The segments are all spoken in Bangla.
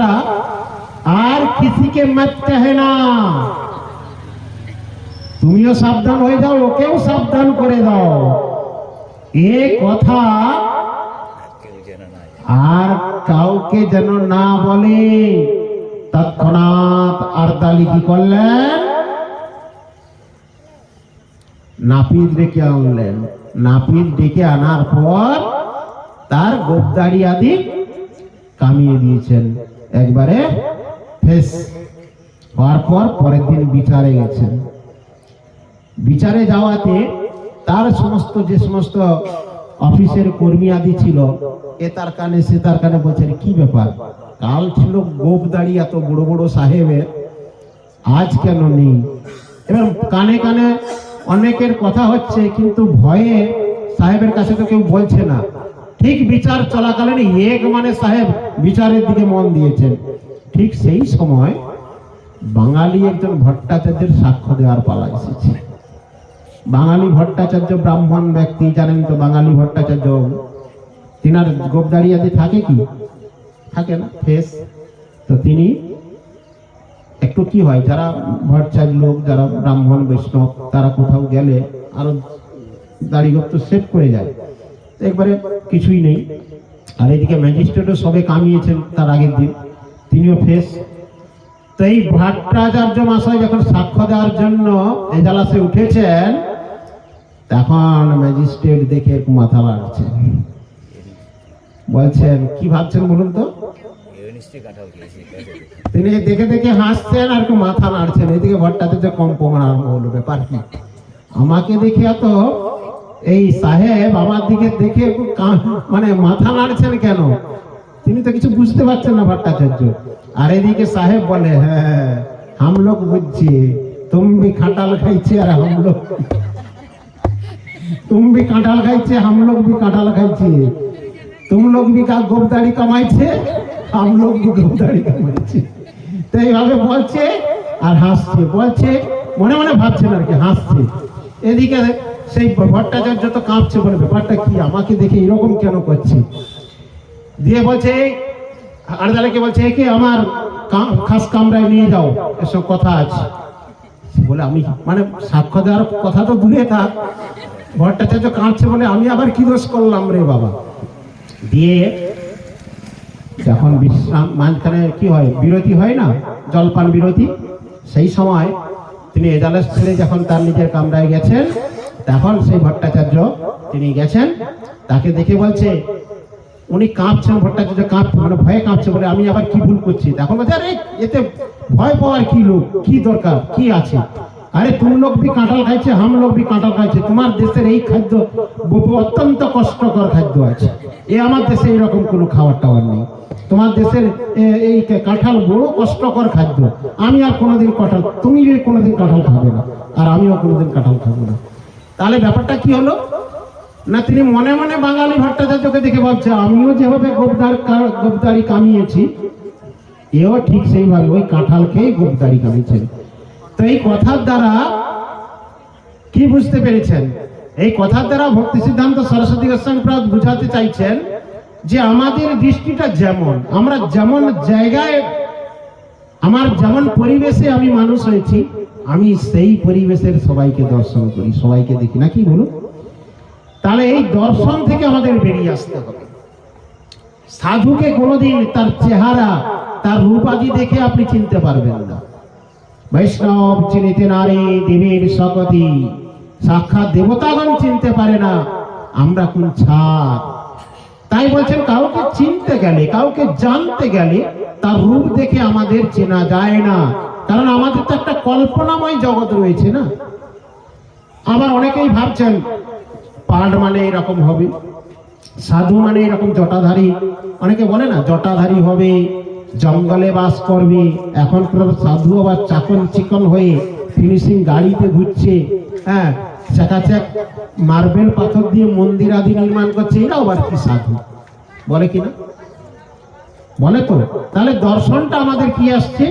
দ্বারা আর কিসিকে মত कहना তুমিও সাবধান হয়ে যাও ওকেও সাবধান করে দাও এ কথা আর কাউকে যেন না বলে তৎক্ষণাৎ আরদালি কি করলেন নাপিত ডেকে আনলেন নাপিত ডেকে আনার পর তার গোপদাড়ি আদি কামিয়ে দিয়েছেন একবারে ফেস হওয়ার পর পরের দিন বিচারে গেছেন। বিচারে যাওয়াতে তার সমস্ত, যে সমস্ত অফিসের কর্মী আদি ছিল, এ তার কানে, সে তার কানে বলছেন কি ব্যাপার? কাল ছিল গোপদাড়ি এত বড় বড় সাহেবের, আজ কেন নেই? এবার কানে কানে অনেকের কথা হচ্ছে, কিন্তু ভয়ে সাহেবের কাছে তো কেউ বলছে না। ঠিক বিচার চলাকালীন এক মানে সাহেব বিচারের দিকে মন দিয়েছেন। ঠিক সেই সময় বাঙালি একজন ভট্টাচার্যের সাক্ষ্য দেওয়ার পালা এসেছে। বাঙালি ভট্টাচার্য ব্রাহ্মণ ব্যক্তি, জানেন তো বাঙালি ভট্টাচার্য। তিনার গোপদাড়ি আদি থাকে কি? থাকে না? ফেস। তো তিনি একটু কি হয়, যারা ভট্টাচার্য লোক, যারা ব্রাহ্মণ, বৈষ্ণব, তারা কোথাও গেলে আরও দাড়ি গোপ্ত সেভ করে যায়। তো একবারে কিছুই নেই। আর এদিকে ম্যাজিস্ট্রেটও সবে কামিয়েছেন তার আগের দিন। তিনিও ফেস তো এই ভট্টাচার্য মশাই যখন সাক্ষ্য দেওয়ার জন্য এজালাসে উঠেছেন, তখন ম্যাজিস্ট্রেট দেখে মাথা লাগছে বলছেন, কি ভাবছেন বলুন তো? তিনি দেখে দেখে হাসছেন আর একটু মাথা নাড়ছেন। এদিকে ভট্টাচার্য কম প্রমাণ আরম্ভ হলো, ব্যাপার কি? আমাকে দেখে এত এই সাহেব আমার দিকে দেখে মানে মাথা নাড়ছেন কেন? তিনি তো কিছু বুঝতে পারছেন না ভট্টাচার্য। আর এদিকে সাহেব বলে হ্যাঁ হাম বুঝছি। তুমি খাটাল খাইছে আর হাম তুমি तुम খাইছে कांटाल বি हम খাইছে। তুমলোক বি खाइचे तुम গোবদাড়ি কামাইছে हम বি भी গোবদাড়ি কামাইছে। তো এইভাবে বলছে আর হাসছে। বলছে, মনে মনে ভাবছেন আর কি, হাসছে। এদিকে সেই ভট্টাচার্য তো কাঁপছে বলে ব্যাপারটা কি, আমাকে দেখে এরকম কেন করছে? দিয়ে বলছে, আরদালাকে বলছে, একে আমার কা- খাস কামরায় নিয়ে যাও, এসব কথা আছে বলে, আমি মানে সাক্ষ্য দেওয়ার কথা তো দূরে থাক। ভট্টাচার্য কাঁদছে বলে আমি আবার কি দোষ করলাম রে বাবা? দিয়ে যখন বিশ্রাম, মাঝখানে কি হয়, বিরতি হয় না, জলপান বিরতি, সেই সময় তিনি এজালাস ছেড়ে যখন তার নিজের কামরায় গেছেন তখন সেই ভট্টাচার্য তিনি গেছেন, তাকে দেখে বলছে, উনি কাঁপছেন ভট্টাচার্য কাঁপছে মানে ভয়ে কাঁপছে বলে, আমি আবার কি ভুল করছি? তখন বলছে, আরে, এতে ভয় পাওয়ার কি লোক? কি দরকার? কি আছে? আরে, তুম লোক বি কাঁঠাল খাইছে, হাম লোক বি কাঁঠাল খাইছে। তোমার দেশের এই খাদ্য অত্যন্ত কষ্টকর খাদ্য আছে। এ আমার দেশে এরকম কোনো খাবার টাবার নেই। তোমার দেশের এই কাঁঠাল বড় কষ্টকর খাদ্য। আমি আর কোনোদিন কাঁঠাল, তুমি কোনোদিন কাঁঠাল খাবে না। আর আমিও কোনোদিন কাঁঠাল খাব না। তাহলে ব্যাপারটা কি হলো? না, তিনি মনে মনে বাঙালি ভট্টাচার্যকে দেখে ভাবছে, আমিও যেভাবে গোপদার গোপদারি কামিয়েছি, এও ঠিক সেইভাবে ওই কাঁঠাল খেয়ে গোপদারি কামিয়েছেন। তো এই কথার দ্বারা কি বুঝতে পেরেছেন? এই কথার দ্বারা ভক্তি সিদ্ধান্ত সরস্বতী গোস্বামী বুঝাতে চাইছেন যে আমাদের দৃষ্টিটা যেমন, আমরা যেমন জায়গায়, আমার যেমন পরিবেশে আমি মানুষ হয়েছি আমি সেই পরিবেশের সবাইকে দর্শন করি, সবাইকে দেখি। নাকি বলুন? তাহলে এই দর্শন থেকে আমাদের বেরিয়ে আসতে হবে। সাধুকে কোনোদিন তার চেহারা, তার রূপাদি দেখে আপনি চিনতে পারবেন না। বৈষ্ণব চিনিতে নারী, দেবীর সকতি সাক্ষাৎ দেবতাগণ চিনতে পারে না, আমরা কোন ছাড় তাই বলছেন, কাউকে চিনতে গেলে, কাউকে জানতে গেলে তার রূপ দেখে আমাদের চেনা যায় না। কারণ আমাদের তো একটা কল্পনাময় জগৎ রয়েছে না? আবার অনেকেই ভাবছেন পাঠ মানে এরকম হবে, সাধু মানে এরকম জটাধারী। অনেকে বলে না, জটাধারী হবে, জঙ্গলে বাস করবে এখনকার সাধু আবার চাকন চিকন হয়ে ফিনিশিং গাড়িতে ঘুরছে। হ্যাঁ চাকাচাক মার্বেল পাথর দিয়ে মন্দির আদি নির্মাণ করছে, এরাও আবার কি সাধু? বলে কি না? বলে তো? তাহলে দর্শনটা আমাদের কি আসছে?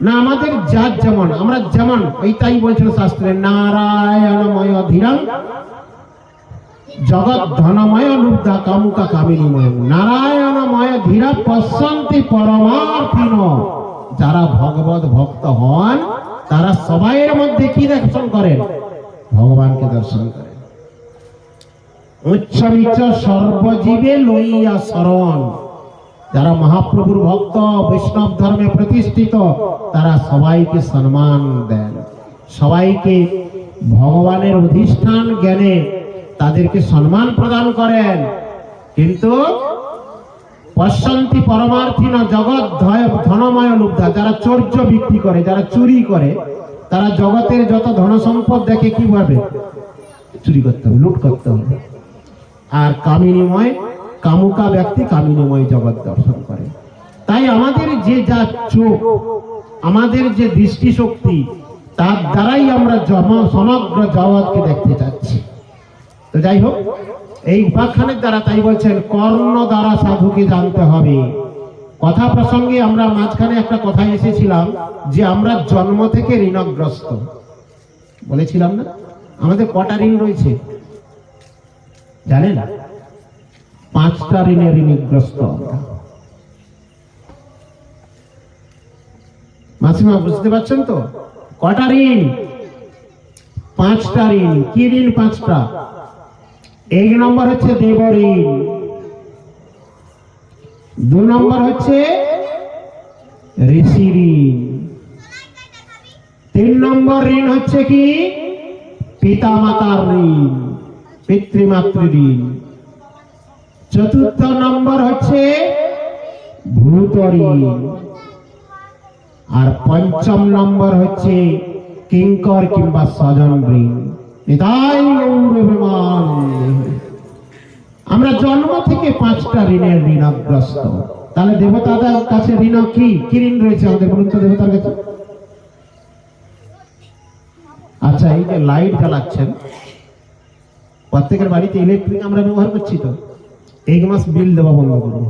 না, আমাদের যার যেমন, আমরা যেমন, ওই তাই বলছিল শাস্ত্রে, নারায়ণময় ধীরাং জগৎ ধনময় লুব্ধা কামুকা কামিনীময়। নারায়ণময় ধীরা পশ্যন্তি পরমার্থিন। যারা ভগবত ভক্ত হন, তারা সবাইয়ের মধ্যে কি দর্শন করেন? ভগবানকে দর্শন করেন। উচ্চ সর্বজীবে লইয়া শরণ। যারা মহাপ্রভুর ভক্ত, বৈষ্ণব ধর্মে প্রতিষ্ঠিত, তারা সবাইকে সম্মান দেন। সবাইকে ভগবানের অধিষ্ঠান জ্ঞানে তাদেরকে সম্মান প্রদান করেন। কিন্তু পশ্চান্তি পরমার্থী না, জগৎ ধনময় লুব্ধা যারা চর্য বিক্রি করে, যারা চুরি করে, তারা জগতের যত ধন সম্পদ দেখে কি ভাবে চুরি করতে হবে, লুট করতে হবে। আর কামিনীময় কামুকা ব্যক্তি কামিনীময় জগৎ দর্শন করে। তাই আমাদের যে যা চোখ, আমাদের যে দৃষ্টিশক্তি, তার দ্বারাই আমরা সমগ্র জগৎকে দেখতে চাচ্ছি। তো যাই হোক, এই উপাখ্যানের দ্বারা তাই বলছেন, কর্ণ দ্বারা সাধুকে জানতে হবে। কথা প্রসঙ্গে আমরা মাঝখানে একটা কথা এসেছিলাম যে আমরা জন্ম থেকে ঋণগ্রস্ত। বলেছিলাম না? আমাদের কটা ঋণ রয়েছে? জানেন? পাঁচটা ঋণে ঋণগ্রস্ত। মাসিমা, বুঝতে পারছেন তো? কটা ঋণ? পাঁচটা ঋণ। কি ঋণ পাঁচটা? এক নম্বর হচ্ছে দেব ঋণ। দু নম্বর হচ্ছে ঋষি ঋণ। তিন নম্বর ঋণ হচ্ছে কি? পিতা মাতার ঋণ, পিতৃমাতৃ ঋণ। চতুর্থ নম্বর হচ্ছে ভূত ঋণ আর পঞ্চম নম্বর হচ্ছে কিঙ্কর কিংবা হরি। আমরা জন্ম থেকে পাঁচটা ঋণের ঋণগ্রস্ত। তাহলে দেবতাদের কাছে ঋণ কি? কি ঋণ রয়েছে আমাদের বলুন দেবতার কাছে? আচ্ছা এই যে লাইট জ্বালাচ্ছেন। প্রত্যেকের বাড়িতে ইলেকট্রিক আমরা ব্যবহার করছি তো? এক মাস বিল দেওয়া বন্ধ করব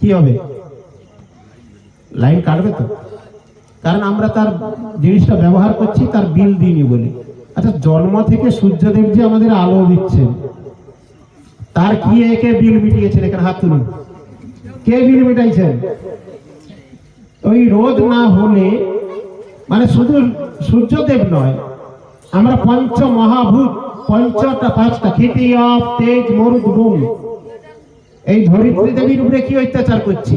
কি হবে? লাইন কাটবে তো? কারণ আমরা তার জিনিসটা ব্যবহার করছি, তার বিল দিইনি বলে। আচ্ছা জন্ম থেকে সূর্যদেব যে আমাদের আলো দিচ্ছেন, তার কি একে বিল মিটিয়েছেন? এখানে হাত তুলুন। কে বিল মিটাইছেন? ওই রোদ না হলে মানে শুধু সূর্যদেব নয়, আমরা পঞ্চ মহাভূত পঞ্চটা পাঁচটা অফ তেজ, মরুদ ভূম এই ধরিত্রী দেবীর উপরে কি অত্যাচার করছি?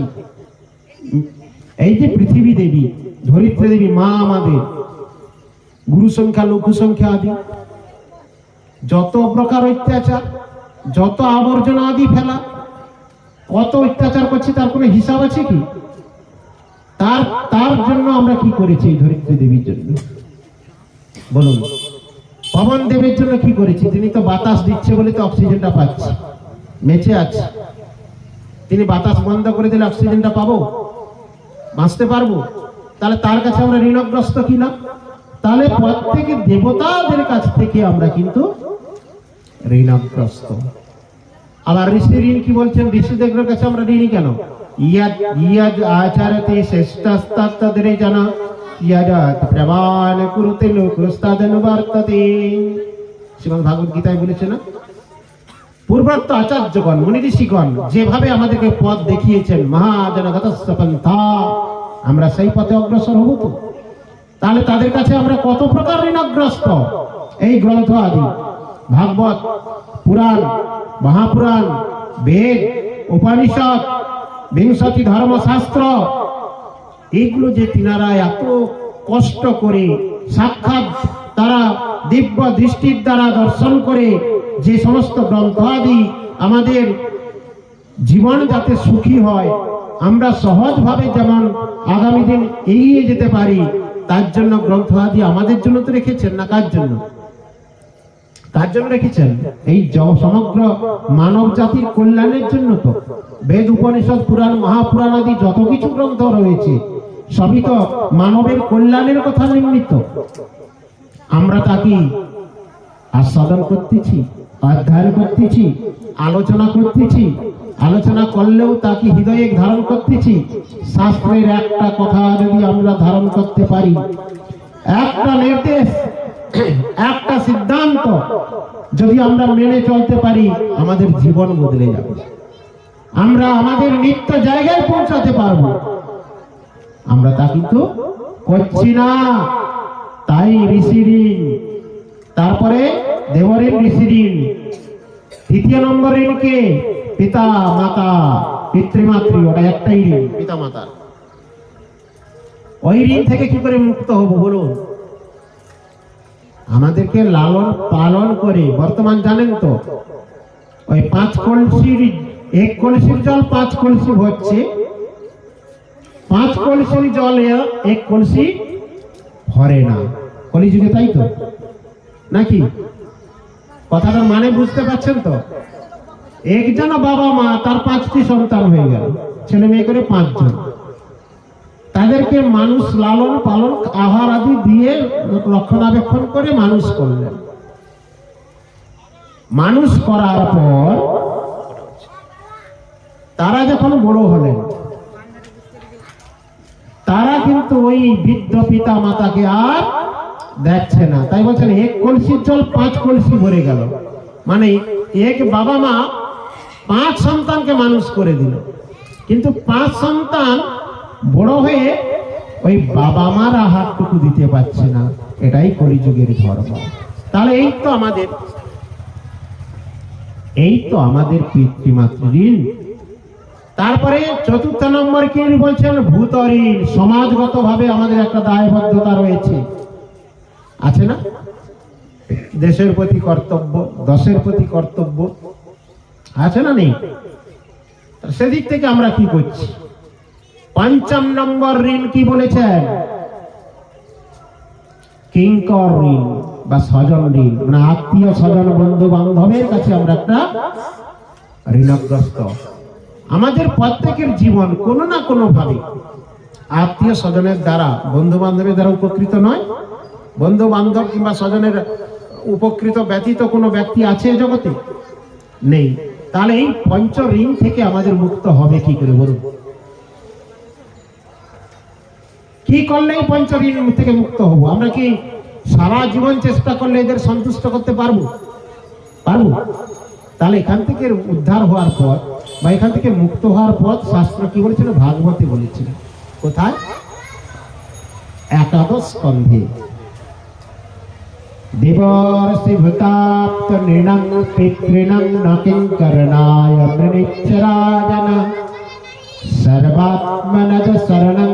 এই যে পৃথিবী দেবী, ধরিত্রী দেবী, মা আমাদের। গুরু সংখ্যা লঘু সংখ্যা আদি। যত প্রকার অত্যাচার, যত আবর্জনা আদি ফেলা, কত অত্যাচার করছি, তার কোনো হিসাব আছে কি? তার তার জন্য আমরা কি করেছি এই ধরিত্রী দেবীর জন্য? বলুন। পবন দেবের জন্য কি করেছি? তিনি তো বাতাস দিচ্ছে বলে তো অক্সিজেনটা পাচ্ছি। বেঁচে আছে। তিনি বাতাস বন্ধ করে দিলে অক্সিজেনটা পাবো? বাঁচতে পারব? তাহলে তার কাছে আমরা ঋণগ্রস্ত কিনা তাহলে প্রত্যেকে দেবতাদের কাছ থেকে আমরা কিন্তু ঋণগ্রস্ত। আবার ঋষি ঋণ কি বলছেন? ঋষিদেবের কাছে আমরা ঋণী কেন? ইয়াদ ইয়াদ আচারতে শ্রেষ্ঠস্তদ্রে জানা শ্রীমদ ভাগবত গীতায় বলেছে না? আচার্যগণ মুনি ঋষিগণ যেভাবে আমাদেরকে পথ দেখিয়েছেন মহাজনগত পন্থা আমরা সেই পথে অগ্রসর হব তো? তাহলে তাদের কাছে আমরা কত প্রকার ঋণগ্রস্ত? এই গ্রন্থ আদি, ভাগবত, পুরাণ, মহাপুরাণ, বেদ, উপনিষদ, বিংশতি ধর্মশাস্ত্র এইগুলো যে তিনারা এত কষ্ট করে, সাক্ষাৎ তারা দিব্য দৃষ্টির দ্বারা দর্শন করে যে সমস্ত গ্রন্থ আদি আমাদের জীবন যাতে সুখী হয়, আমরা সহজভাবে যেমন আগামী দিন এগিয়ে যেতে পারি, তার জন্য গ্রন্থ আদি আমাদের জন্য তো রেখেছেন না কার জন্য? তার জন্য রেখেছেন? এই সমগ্র মানব জাতির কল্যাণের জন্য তো। বেদ, উপনিষদ, পুরাণ, মহাপুরাণ আদি যত কিছু গ্রন্থ রয়েছে সবই তো মানবের কল্যাণের কথা নির্মিত। আমরা তাকে আস্বাদন করতেছি, অধ্যয়ন করতেছি, আলোচনা করতেছি, আলোচনা করলেও তাকে হৃদয়ে ধারণ করতেছি? শাস্ত্রের একটা কথা যদি আমরা ধারণ করতে পারি, একটা নির্দেশ, একটা সিদ্ধান্ত যদি আমরা মেনে চলতে পারি, আমাদের জীবন বদলে যাবে। আমরা আমাদের নিত্য জায়গায় পৌঁছাতে পারব। আমরা তা কিন্তু করছি না। তাই ঋষি ঋণ তারপরে দেবরের ঋষি ঋণ তৃতীয় নম্বর ঋণ কে? পিতা মাতা পিতৃমাতৃ ওটা একটাই ঋণ। পিতা মাতার ওই ঋণ থেকে কি করে মুক্ত হব বলুন? আমাদেরকে লালন পালন করে বর্তমান জানেন তো? ওই পাঁচ কলসির এক কলসির জল পাঁচ কলসি হচ্ছে পাঁচ কলসি জলে, এক কলসি ভরে না। কলিযুগে তাই তো? নাকি? কথাটার মানে বুঝতে পারছেন তো? একজন বাবা মা, তার পাঁচটি সন্তান হয়ে গেল। ছেলে মেয়ে করে পাঁচজন। তাদেরকে মানুষ লালন পালন, আহার আদি দিয়ে রক্ষণাবেক্ষণ করে মানুষ করলেন। মানুষ করার পর তারা যখন বড় হলেন কিন্তু ওই বৃদ্ধ পিতা মাতাকে আর দেখছে না। তাই বলছেন, এক কলসির জল পাঁচ কলসি ভরে গেল। মানে এক বাবা মা পাঁচ সন্তানকে মানুষ করে দিল। কিন্তু পাঁচ সন্তান বড় হয়ে ওই বাবা মার আহারটুকু দিতে পারছে না। এটাই কলিযুগের ধর্ম। তাহলে এই তো আমাদের, এই তো আমাদের পিতৃমাতৃ ঋণ। তারপরে চতুর্থ নম্বর কি বলছেন? ভূত ঋণ সমাজগত ভাবে আমাদের একটা দায়বদ্ধতা রয়েছে। আছে না? দেশের প্রতি কর্তব্য, দশের প্রতি কর্তব্য। আছে না নেই? সেদিক থেকে আমরা কি করছি? পঞ্চম নম্বর ঋণ কি বলেছেন? কিঙ্কর ঋণ বা স্বজন ঋণ। মানে আত্মীয় স্বজন বন্ধু বান্ধবের কাছে আমরা একটা ঋণগ্রস্ত। আমাদের প্রত্যেকের জীবন কোনো না কোনো ভাবে আত্মীয় স্বজনের দ্বারা বন্ধু বান্ধবের দ্বারা উপকৃত নয়। বন্ধু বান্ধব কিংবা স্বজনের উপকৃত ব্যতীত কোনো ব্যক্তি আছে এ জগতে? নেই। তাহলে এই পঞ্চ ঋণ থেকে আমাদের মুক্ত হবে কি করে বলুন? কি করলে এই পঞ্চ ঋণ থেকে মুক্ত হব? আমরা কি সারা জীবন চেষ্টা করলে এদের সন্তুষ্ট করতে পারব? পারব। তাহলে এখান থেকে উদ্ধার হওয়ার পর বা এখান থেকে মুক্ত হওয়ার পর শাস্ত্র কি বলেছিল? ভাগবতী বলেছিল। কোথায়? একাদশ স্কন্ধে। নৃণং, পিতৃণং ন কিঙ্করণায় মৃণিচ্ছরাজন সর্বাত্মনজ শরণং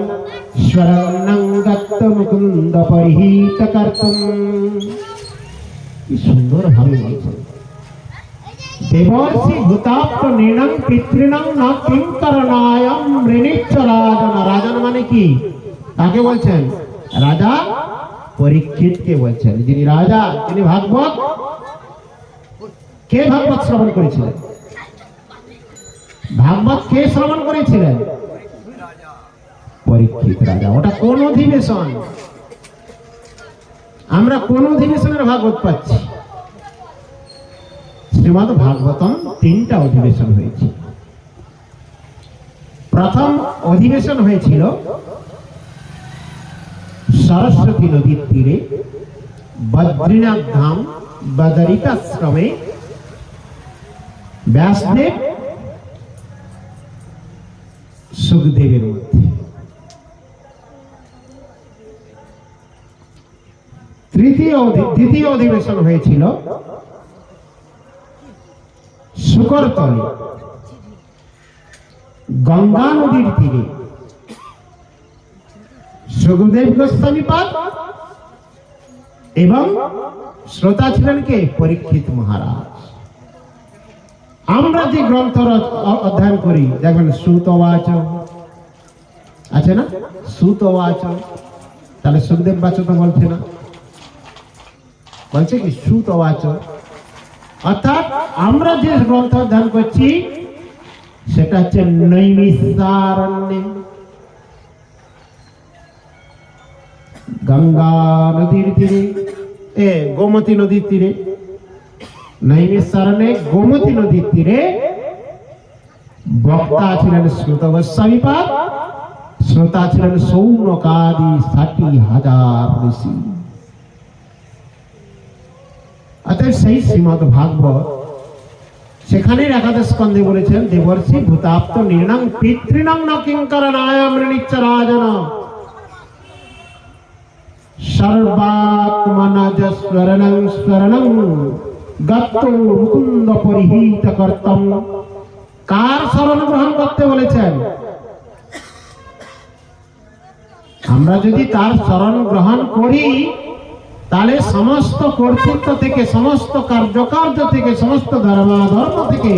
স্বরণং দত্ত মুকুন্দ পরিহিত কর্তুম। কি সুন্দর ভাবে বলছেন। দেবর্ষি ভূতাপ্ত ন কিঙ্করণায় মৃণিচ্ছ রাজন মানে কি কাকে বলছেন রাজা পরীক্ষিতকে বলছেন যিনি রাজা তিনি ভাগবত কে ভাগবত শ্রবণ করেছিলেন ভাগবত কে শ্রবণ করেছিলেন পরীক্ষিত রাজা ওটা কোন অধিবেশন আমরা কোন অধিবেশনের ভাগবত পাচ্ছি? শ্রীমদ ভাগবতম তিনটা অধিবেশন হয়েছে। প্রথম অধিবেশন হয়েছিল সরস্বতী নদীর তীরে বদ্রীনাথ ধাম বদরিকাশ্রমে ব্যাসদেব সুখদেবের মধ্যে তৃতীয় দ্বিতীয় অধিবেশন হয়েছিল শুকরতলে গঙ্গা নদীর তীরে। সুখদেব গোস্বামী পাদ এবং শ্রোতা ছিলেন কে? পরীক্ষিত মহারাজ। আমরা যে গ্রন্থ অধ্যয়ন করি, দেখবেন সুতবাচ আছে না? সুতবাচ তাহলে সুখদেব বাচ বলছে না। বলছে কি? সুতবাচ অর্থাৎ আমরা যে গ্রন্থ অধ্যয়ন করছি, সেটা হচ্ছে নৈমিষারণ্যে। গঙ্গা নদীর তীরে, এ, গোমতী নদীর তীরে, নৈমিষারণ্যে গোমতী নদীর তীরে বক্তা ছিলেন শ্রুত গোস্বামীপাদ শ্রোতা ছিলেন সৌনকাদি ষাটি হাজার ঋষি। অতএব সেই শ্রীমদ ভাগবত সেখানের একাদশ স্কন্ধে বলেছেন, দেবর্ষি ভূতাপ্ত নির্ণাং পিতৃণাং ন কিঙ্কর নায়াম নিচ্চ রাজন সর্বাত্মনজস্বরণং স্মরণং গত্ত মুকুন্দ পরিহিত কর্তম কার শরণ গ্রহণ করতে বলেছেন? আমরা যদি তার শরণ গ্রহণ করি তাহলে সমস্ত কর্তৃত্ব থেকে, সমস্ত কার্যকার্য থেকে, সমস্ত ধর্মাধর্ম থেকে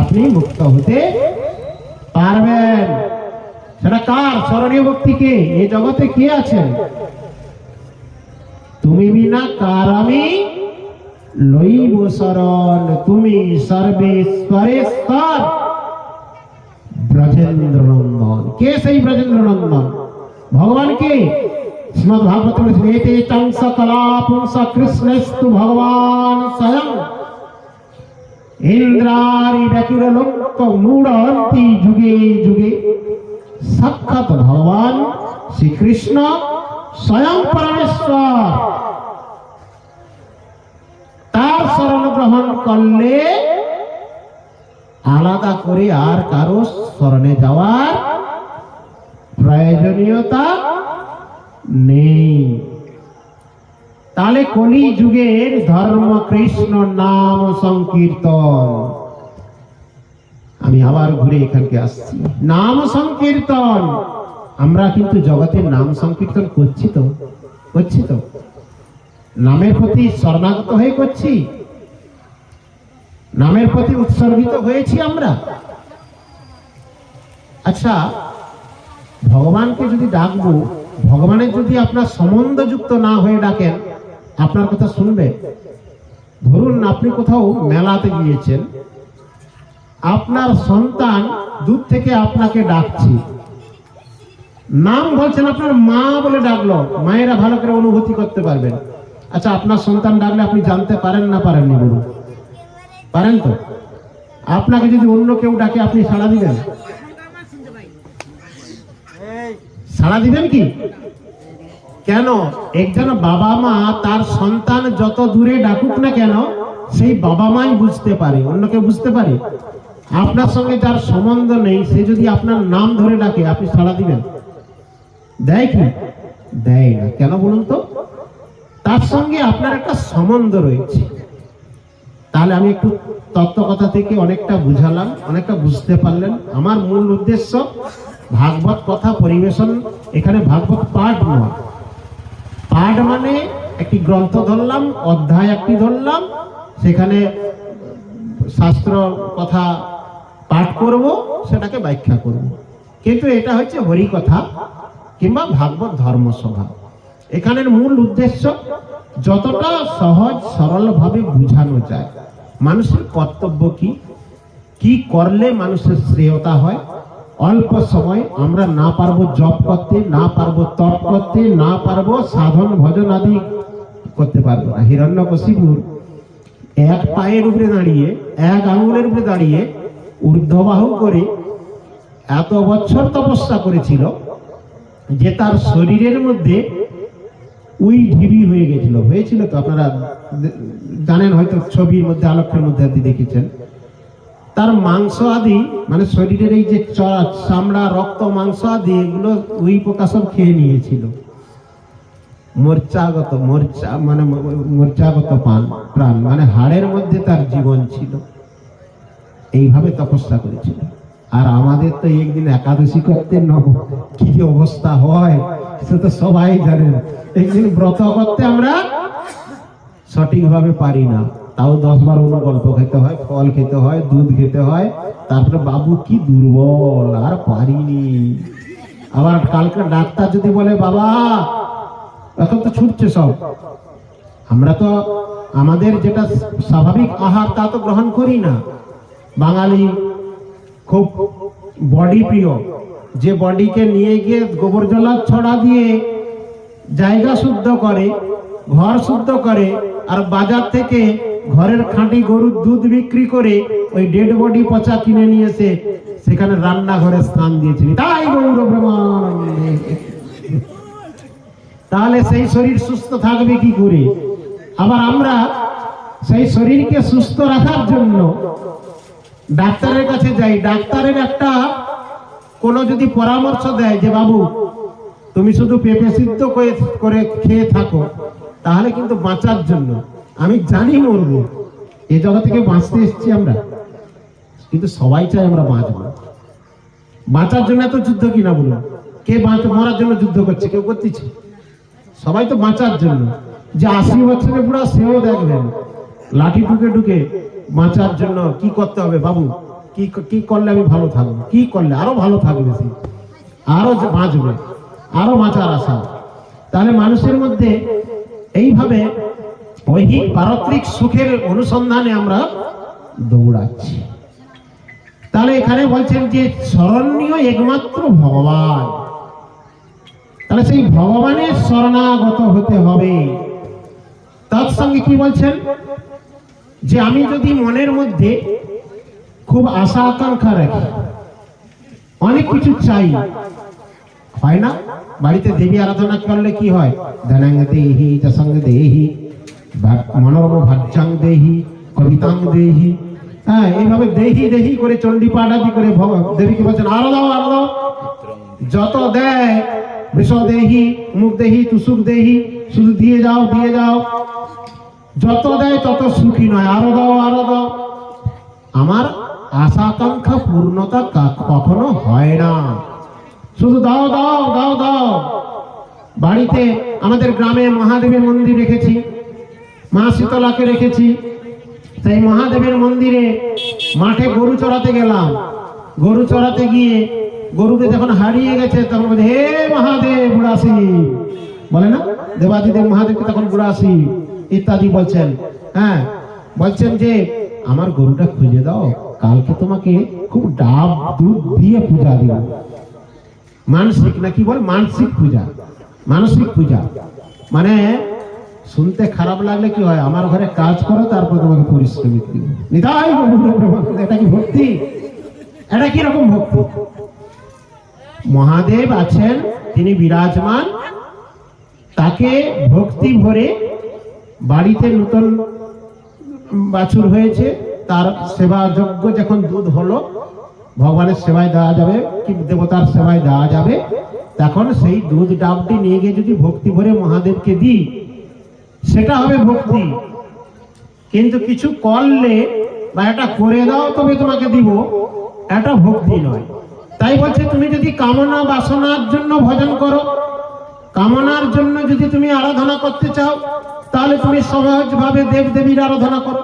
আপনি মুক্ত হতে পারবেন। সেটা কার স্মরণীয় ব্যক্তি কে? এই জগতে কে আছেন? তুমি বিনা কার আমি লইব শরণ। তুমি সর্বেশ্বরেশ্বর ব্রজেন্দ্র নন্দন কে সেই ব্রজেন্দ্র নন্দন ভগবান কে? কলা পুংস কৃষ্ণস্তু ভগবান স্বয়ং ইন্দ্রারি ব্যাকুর লোক যুগে যুগে সাক্ষাৎ ভগবান শ্রীকৃষ্ণ স্বয়ং পরমেশ্বর তার শরণ গ্রহণ করলে আলাদা করে আর কারও স্মরণে যাওয়ার প্রয়োজনীয়তা নেই। তাহলে কলি যুগের ধর্ম কৃষ্ণ নাম সংকীর্তন। আমি আবার ঘুরে এখানকে আসছি। নাম সংকীর্তন। আমরা কিন্তু জগতের নাম সংকীর্তন করছি তো করছি তো। নামের প্রতি শরণাগত হয়ে করছি। নামের প্রতি উৎসর্গিত হয়েছি আমরা। আচ্ছা ভগবানকে যদি ডাকবো ভগবানের যদি আপনার সম্বন্ধযুক্ত না হয়ে ডাকেন, আপনার কথা শুনবে। ধরুন আপনি কোথাও মেলাতে গিয়েছেন, আপনার সন্তান দূর থেকে আপনাকে ডাকছে। নাম বলছেন আপনার মা বলে ডাকলো, মায়েরা ভালো করে অনুভূতি করতে পারবেন। আচ্ছা আপনার সন্তান ডাকলে আপনি জানতে পারেন না পারেননি বলুন? পারেন তো? আপনাকে যদি অন্য কেউ ডাকে, আপনি সাড়া দিবেন? সাড়া দিবেন কি? কেন? একজন বাবা মা তার সন্তান যত দূরে ডাকুক না কেন, সেই বাবা মাই বুঝতে পারে, অন্য কেউ বুঝতে পারে? আপনার সঙ্গে যার সম্বন্ধ নেই, সে যদি আপনার নাম ধরে ডাকে, আপনি সাড়া দিবেন? দেয় কি? দেয় না। কেন বলুন তো? তার সঙ্গে আপনার একটা সম্বন্ধ রয়েছে। তাহলে আমি একটু তত্ত্ব কথা থেকে অনেকটা বুঝালাম, অনেকটা বুঝতে পারলেন। আমার মূল উদ্দেশ্য ভাগবত কথা পরিবেশন, এখানে ভাগবত পাঠ নয়। পাঠ মানে একটি গ্রন্থ ধরলাম, অধ্যায় একটি ধরলাম, সেখানে শাস্ত্র কথা পাঠ করব, সেটাকে ব্যাখ্যা করব। কিন্তু এটা হচ্ছে হরি কথা কিংবা ভাগবত ধর্মসভা। এখানের মূল উদ্দেশ্য, যতটা সহজ সরলভাবে বোঝানো যায়। মানুষের কর্তব্য কি? কি করলে মানুষের শ্রেয়তা হয়? অল্প সময় আমরা না পারব জপ করতে, না পারব তপ করতে, না পারব সাধন ভজন আদি করতে পারব না। হিরণ্যকশিপুর এক পায়ের উপরে দাঁড়িয়ে, এক আঙুলের উপরে দাঁড়িয়ে ঊর্ধ্ববাহু করে এত বছর তপস্যা করেছিল যে তার শরীরের মধ্যে উই ঢিবি হয়ে গেছিল। হয়েছিল তো আপনারা জানেন হয়তো ছবির মধ্যে, আলোকের মধ্যে আপনি দেখেছেন। তার মাংস আদি মানে শরীরের এই যে চড়া, চামড়া, রক্ত, মাংস আদি, এগুলো উই সব খেয়ে নিয়েছিল। মূর্ছাগত মূর্ছা মানে ম- মূর্ছাগত পান প্রাণ মানে হাড়ের মধ্যে তার জীবন ছিল। এইভাবে তপস্যা করেছিল। আর আমাদের তো একদিন একাদশী করতে নব, কি অবস্থা হয়, সে তো সবাই জানেন। একদিন ব্রত করতে আমরা সঠিকভাবে পারি না। তাও দশ বারো অন্য গল্প খেতে হয়, ফল খেতে হয়, দুধ খেতে হয়। তারপরে বাবু কি দুর্বল, আর পারিনি। আবার কালকে ডাক্তার যদি বলে, বাবা, এখন তো ছুটছে সব। আমরা তো আমাদের যেটা স্বাভাবিক আহার, তা তো গ্রহণ করি না। বাঙালি খুব বডি প্রিয়। যে বডিকে নিয়ে গিয়ে গোবর জলা ছড়া দিয়ে জায়গা শুদ্ধ করে, ঘর শুদ্ধ করে, আর বাজার থেকে ঘরের খাঁটি গরুর দুধ বিক্রি করে ওই ডেড বডি পচা কিনে নিয়ে এসে সেখানে রান্নাঘরে স্থান দিয়েছিল। তাই গৌর ব্রহ্মানন্দে। তাহলে সেই শরীর সুস্থ থাকবে কি করে? আবার আমরা সেই শরীরকে সুস্থ রাখার জন্য ডাক্তারের কাছে যাই। ডাক্তারের একটা কোনো যদি পরামর্শ দেয় যে, বাবু, তুমি শুধু পেঁপে সিদ্ধ করে খেয়ে থাকো, তাহলে কিন্তু বাঁচার জন্য। আমি জানি মরবো এ জগৎ থেকে বাঁচতে এসেছি আমরা। কিন্তু সবাই চাই আমরা বাঁচবো। বাঁচার জন্য এত যুদ্ধ কিনা বলুন? কে বাঁচ, মরার জন্য যুদ্ধ করছে, কেউ করতেছে সবাই তো বাঁচার জন্য। যে আশি বছরে বুড়া, সেও দেখবেন। লাঠি ঢুকে ঢুকে বাঁচার জন্য কি করতে হবে বাবু? কি কি করলে আমি ভালো থাকব? কি করলে? আরও ভালো থাকবে সে। আরও বাঁচবে। আরও বাঁচার আশা। তাহলে মানুষের মধ্যে এইভাবে ঐহিক পারত্রিক সুখের অনুসন্ধানে আমরা দৌড়াচ্ছি। তাহলে এখানে বলছেন যে স্মরণীয় একমাত্র ভগবান। তাহলে সেই ভগবানের শরণাগত হতে হবে। তার সঙ্গে কি বলছেন? যে আমি যদি মনের মধ্যে খুব আশা আকাঙ্ক্ষা রাখি, অনেক কিছু চাই, হয় না? বাড়িতে দেবী আরাধনা করলে কি হয়? ধনাঙ্গ দেহি যসঙ্গ দেহি মনোরম ভাজ্যাং দেহি, কবিতাং দেহি। হ্যাঁ এইভাবে দেহি দেহি করে চণ্ডী পাঠাদি করে দেবীকে বলছেন, আরও দাও আরও দাও। যত দেয়, বৃষ দেহি, মুখ দেহি তুসুক দেহি, শুধু দিয়ে যাও দিয়ে যাও। যত দেয়, তত সুখী নয়। আরও দাও আরও দাও। আমার আশা আকাঙ্ক্ষা পূর্ণতা কখনো হয় না। শুধু দাও দাও দাও দাও। বাড়িতে আমাদের গ্রামে মহাদেবের মন্দির রেখেছি। মা শীতলাকে রেখেছি। সেই মহাদেবের মন্দিরে মাঠে গরু চড়াতে গেলাম। গরু চড়াতে গিয়ে গরুকে যখন হারিয়ে গেছে, তখন বলছে, হে মহাদেব বুড়াসি বলে না? দেবাদিদেব মহাদেবকে তখন বুড়াসি ইত্যাদি বলছেন। হ্যাঁ বলছেন যে, আমার গরুটা খুঁজে দাও, কালকে তোমাকে খুব ডাব দুধ দিয়ে পূজা দিব। মানসিক নাকি বল? মানসিক পূজা। মানসিক পূজা। মানে শুনতে খারাপ লাগলে কি হয়? আমার ঘরে কাজ করো, তারপর তোমাকে পরিশ্রমিক এটা কি ভক্তি? এটা কি রকম ভক্তি? মহাদেব আছেন, তিনি বিরাজমান। তাকে ভক্তি ভরে বাড়িতে নতুন বাছুর হয়েছে। তার সেবা যোগ্য যখন দুধ হলো, ভগবানের সেবায় দেওয়া যাবে, কি দেবতার সেবায় দেওয়া যাবে, তখন সেই দুধ ডাবটি নিয়ে গিয়ে যদি ভক্তি ভরে মহাদেবকে দিই সেটা হবে ভক্তি। কিন্তু কিছু করলে বা এটা করে দাও, তবে তোমাকে দিব। এটা ভক্তি নয়। তাই বলছে, তুমি যদি কামনা বাসনার জন্য ভজন করো, কামনার জন্য যদি তুমি আরাধনা করতে চাও, তাহলে তুমি সহজভাবে দেব দেবীর আরাধনা করো।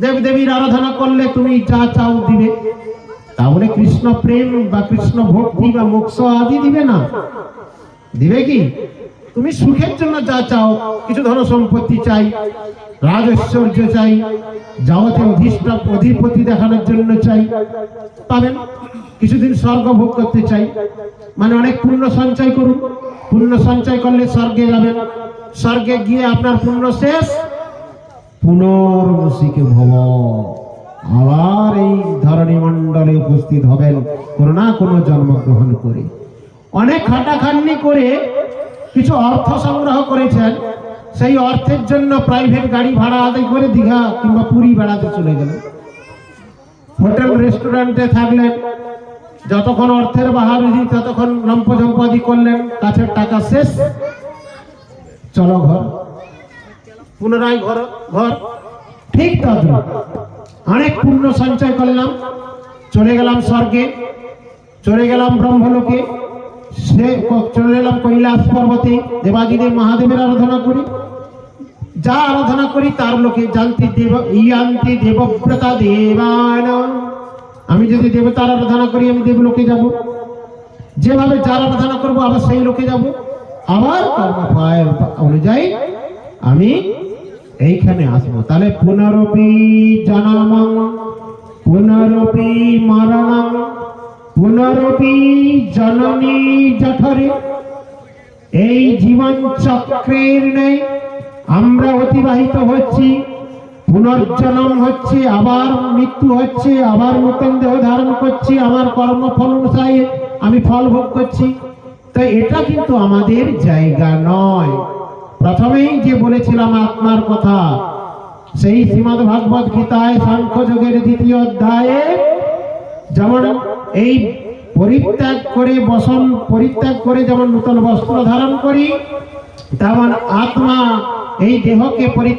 দেব দেবীর আরাধনা করলে তুমি যা চাও দিবে। তাহলে কৃষ্ণ প্রেম বা কৃষ্ণ ভক্তি বা মোক্ষ আদি দিবে না। দিবে কি? তুমি সুখের জন্য যা চাও, কিছু ধন সম্পত্তি চাই রাজ ঐশ্বর্য চাই জগতে অধিষ্ঠ অধিপতি দেখানোর জন্য চাই, পাবেন? কিছুদিন স্বর্গ ভোগ করতে চাই। মানে অনেক পুণ্য সঞ্চয় করুন। পুণ্য সঞ্চয় করলে স্বর্গে যাবেন। স্বর্গে গিয়ে আপনার পুণ্য শেষ। পুনর্বসিকে ভব। আবার এই ধরণী মণ্ডলে উপস্থিত হবেন। কোনো না কোনো জন্মগ্রহণ করে। অনেক খাটাখাটনি করে কিছু অর্থ সংগ্রহ করেছেন, সেই অর্থের জন্য প্রাইভেট গাড়ি ভাড়া আদায় করে দীঘা কিংবা পুরী বেড়াতে চলে গেলেন। হোটেল, রেস্টুরেন্টে থাকলেন, যতক্ষণ অর্থের বাহাদুরি, ততক্ষণ লম্প জম্পাদি করলেন, কাছের টাকা শেষ, চলো ঘর। পুনরায় ঘর ঘর। ঠিক তদ্রুপ অনেক পুণ্য সঞ্চয় করলাম, চলে গেলাম স্বর্গে, চলে গেলাম ব্রহ্মলোকে। সে চলে এলাম কৈলাস পর্বতে দেবাদিদেব মহাদেবের আরাধনা করি। যা আরাধনা করি তার লোকে জানতে দেব, ইয়ান্তি দেবব্রতা দেবান। আমি যদি দেবতার আরাধনা করি, আমি দেবলোকে যাব। যেভাবে যার আরাধনা করব, আবার সেই লোকে যাব। আবার কর্মফল অনুযায়ী আমি এইখানে আসব। তাহলে পুনরপি জনম, পুনরপি মরণম পুনরপি জননী জঠরে। এই জীবন চক্রের নেই আমরা অতিবাহিত হচ্ছি, পুনর্জন্ম হচ্ছে, আবার মৃত্যু হচ্ছে, আবার নতুন দেহ ধারণ করছি, আমার কর্মফল অনুসারে আমি ফল ভোগ করছি। তো এটা কিন্তু আমাদের জায়গা নয়। প্রথমেই যে বলেছিলাম আত্মার কথা, সেই শ্রীমদ ভাগবত গীতায় সাংখ্য যোগের দ্বিতীয় অধ্যায়ে, যেমন এই পরিত্যাগ করে, বসন পরিত্যাগ করে যেমন নূতন বস্ত্র ধারণ করি, তেমন আত্মা এই দেহকে পরিত্যাগ